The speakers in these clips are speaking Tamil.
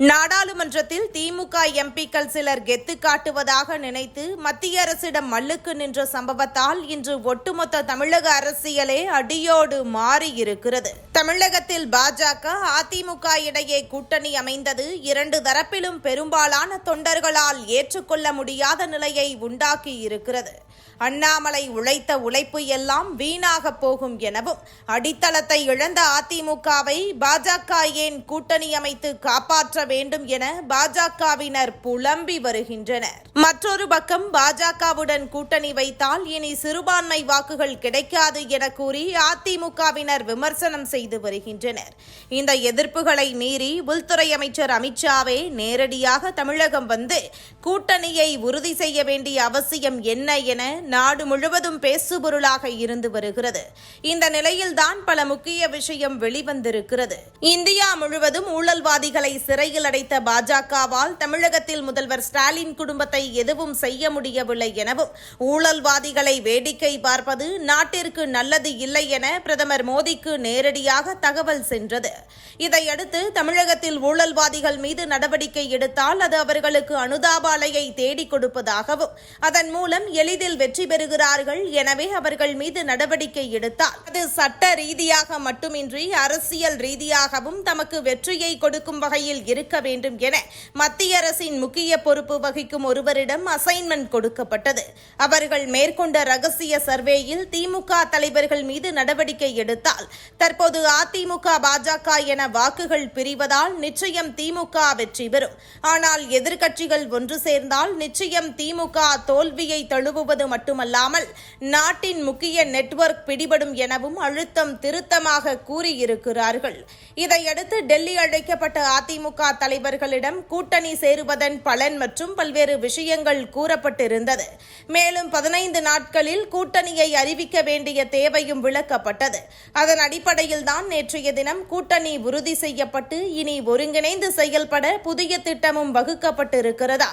நாடாளுமன்றத்தில் திமுக எம்பிக்கள் சிலர் கெத்து காட்டுவதாக நினைத்து மத்திய அரசிடம் மல்லுக்கு நின்ற சம்பவத்தால் இன்று ஒட்டுமொத்த தமிழக அரசியலே அடியோடு மாறியிருக்கிறது. தமிழகத்தில் பாஜக அதிமுக இடையே கூட்டணி அமைந்தது இரண்டு தரப்பிலும் பெரும்பாலான தொண்டர்களால் ஏற்றுக்கொள்ள முடியாத நிலையை உண்டாக்கி இருக்கிறது அண்ணாமலை உழைத்த உழைப்பு எல்லாம் வீணாக போகும் எனவும் அடித்தளத்தை இழந்த அதிமுகவை பாஜக ஏன் கூட்டணி அமைத்து காப்பாற்ற வேண்டும் என பாஜகவினர் புலம்பி வருகின்றனர். மற்றொரு பக்கம் பாஜகவுடன் கூட்டணி வைத்தால் இனி சிறுபான்மை வாக்குகள் கிடைக்காது என கூறி அதிமுகவினர் விமர்சனம் செய்து வருகின்றனர். இந்த எதிர்ப்புகளை மீறி உள்துறை அமைச்சர் அமித்ஷாவே நேரடியாக தமிழகம் வந்து கூட்டணியை உறுதி செய்ய வேண்டிய அவசியம் என்ன என நாடு முழுவதும் பேசுபொருளாக இருந்து வருகிறது. இந்த நிலையில்தான் பல முக்கிய விஷயம் வெளிவந்திருக்கிறது. இந்தியா முழுவதும் ஊழல்வாதிகளை சிறையில் அடைத்த பாஜகவால் தமிழகத்தில் முதல்வர் ஸ்டாலின் குடும்பத்தை எதுவும் செய்ய முடியவில்லை எனவும் ஊழல்வாதிகளை வேடிக்கை பார்ப்பது நாட்டிற்கு நல்லது இல்லை என பிரதமர் மோடிக்கு நேரடியாக தகவல் சென்றது. இதையடுத்து தமிழகத்தில் ஊழல்வாதிகள் மீது நடவடிக்கை எடுத்தால் அது அவர்களுக்கு அனுதாபாலையை தேடிக் கொடுப்பதாகவும் அதன் மூலம் எளிதில் வெற்றி பெறுகிறார்கள் எனவே அவர்கள் மீது நடவடிக்கை எடுத்தால் அது சட்ட ரீதியாக மட்டுமின்றி அரசியல் ரீதியாகவும் தமக்கு வெற்றியை கொடுக்கும் வகையில் இருக்க இருக்க வேண்டும் என மத்திய அரசின் முக்கிய பொறுப்பு வகிக்கும் ஒருவரிடம் அசைன்மெண்ட் கொடுக்கப்பட்டது. அவர்கள் மேற்கொண்ட ரகசிய சர்வேயில் திமுக தலைவர்கள் மீது நடவடிக்கை எடுத்தால் தற்போது அதிமுக பாஜக என வாக்குகள் பிரிவதால் நிச்சயம் திமுக வெற்றி பெறும். ஆனால் எதிர்க்கட்சிகள் ஒன்று சேர்ந்தால் நிச்சயம் திமுக தோல்வியை தழுவுவது மட்டுமல்லாமல் நாட்டின் முக்கிய நெட்வொர்க் பிடிபடும் எனவும் அழுத்தம் திருத்தமாக கூறியிருக்கிறார்கள். இதையடுத்து டெல்லி அழைக்கப்பட்ட அதிமுக தலைவர்களிடம் கூட்டணி சேருவதன் பலன் மற்றும் பல்வேறு விஷயங்கள் கூறப்பட்டிருந்தது. மேலும் பதினைந்து நாட்களில் கூட்டணியை அறிவிக்க வேண்டிய தேவையும் விளக்கப்பட்டது. அதன் அடிப்படையில் தான் நேற்றைய தினம் கூட்டணி உறுதி செய்யப்பட்டு இனி ஒருங்கிணைந்து செயல்பட புதிய திட்டமும் வகுக்கப்பட்டிருக்கிறதா?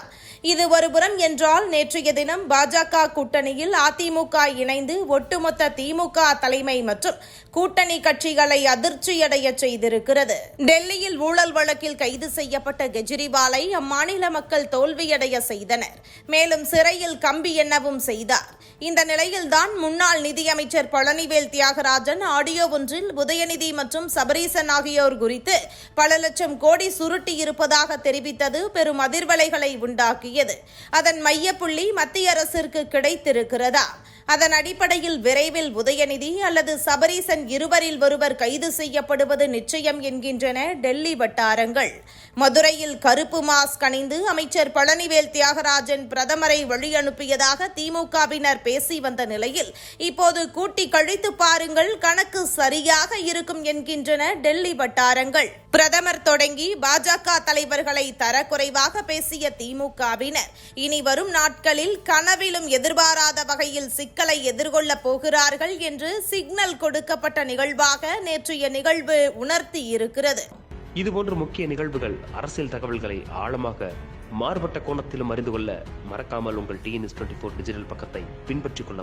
இது ஒருபுறம் என்றால் நேற்றைய தினம் பாஜக கூட்டணியில் அதிமுக இணைந்து ஒட்டுமொத்த திமுக தலைமை மற்றும் கூட்டணி கட்சிகளை அதிர்ச்சியடைய செய்திருக்கிறது. டெல்லியில் ஊழல் வழக்கில் கைது செய்யப்பட்ட கெஜ்ரிவாலை அம்மாநில மக்கள் தோல்வியடைய செய்தனர். மேலும் சிறையில் கம்பி எண்ணவும் செய்தார். இந்த நிலையில்தான் முன்னாள் நிதியமைச்சர் பழனிவேல் தியாகராஜன் ஆடியோ ஒன்றில் உதயநிதி மற்றும் சபரீசன் ஆகியோர் குறித்து பல லட்சம் கோடி சுருட்டி இருப்பதாக தெரிவித்தது பெரும் அதிர்வலைகளை உண்டாக்கியது. அதன் மையப்புள்ளி மத்திய அரசிற்கு கிடைத்திருக்கிறதா? அதன் அடிப்படையில் விரைவில் உதயநிதி அல்லது சபரீசன் இருவரில் ஒருவர் கைது செய்யப்படுவது நிச்சயம் என்கின்றன டெல்லி வட்டாரங்கள். மதுரையில் கருப்பு மாஸ்க் அணிந்து அமைச்சர் பழனிவேல் தியாகராஜன் பிரதமரை வழியனுப்பியதாக திமுகவினர் பேசி வந்த நிலையில் இப்போது கூட்டி கழித்து பாருங்கள் கணக்கு சரியாக இருக்கும் என்கின்றன டெல்லி வட்டாரங்கள். பிரதமர் தொடங்கி பாஜக தலைவர்களை தரக்குறைவாக பேசிய திமுகவினர் இனி வரும் நாட்களில் கனவிலும் எதிர்பாராத வகையில் சிக்கலை எதிர்கொள்ளப் போகிறார்கள் என்று சிக்னல் கொடுக்கப்பட்ட நிகழ்வாக நேற்றைய நிகழ்வு உணர்த்தி இருக்கிறது. இதுபோன்ற முக்கிய நிகழ்வுகள் அரசியல் தகவல்களை ஆழமாக மாறுபட்ட கோணத்திலும் அறிந்து கொள்ள மறக்காமல் உங்கள் டிஎன்எஸ் டுவெண்ட்டி ஃபோர் டிஜிட்டல் பக்கத்தை பின்பற்றிக் கொள்ள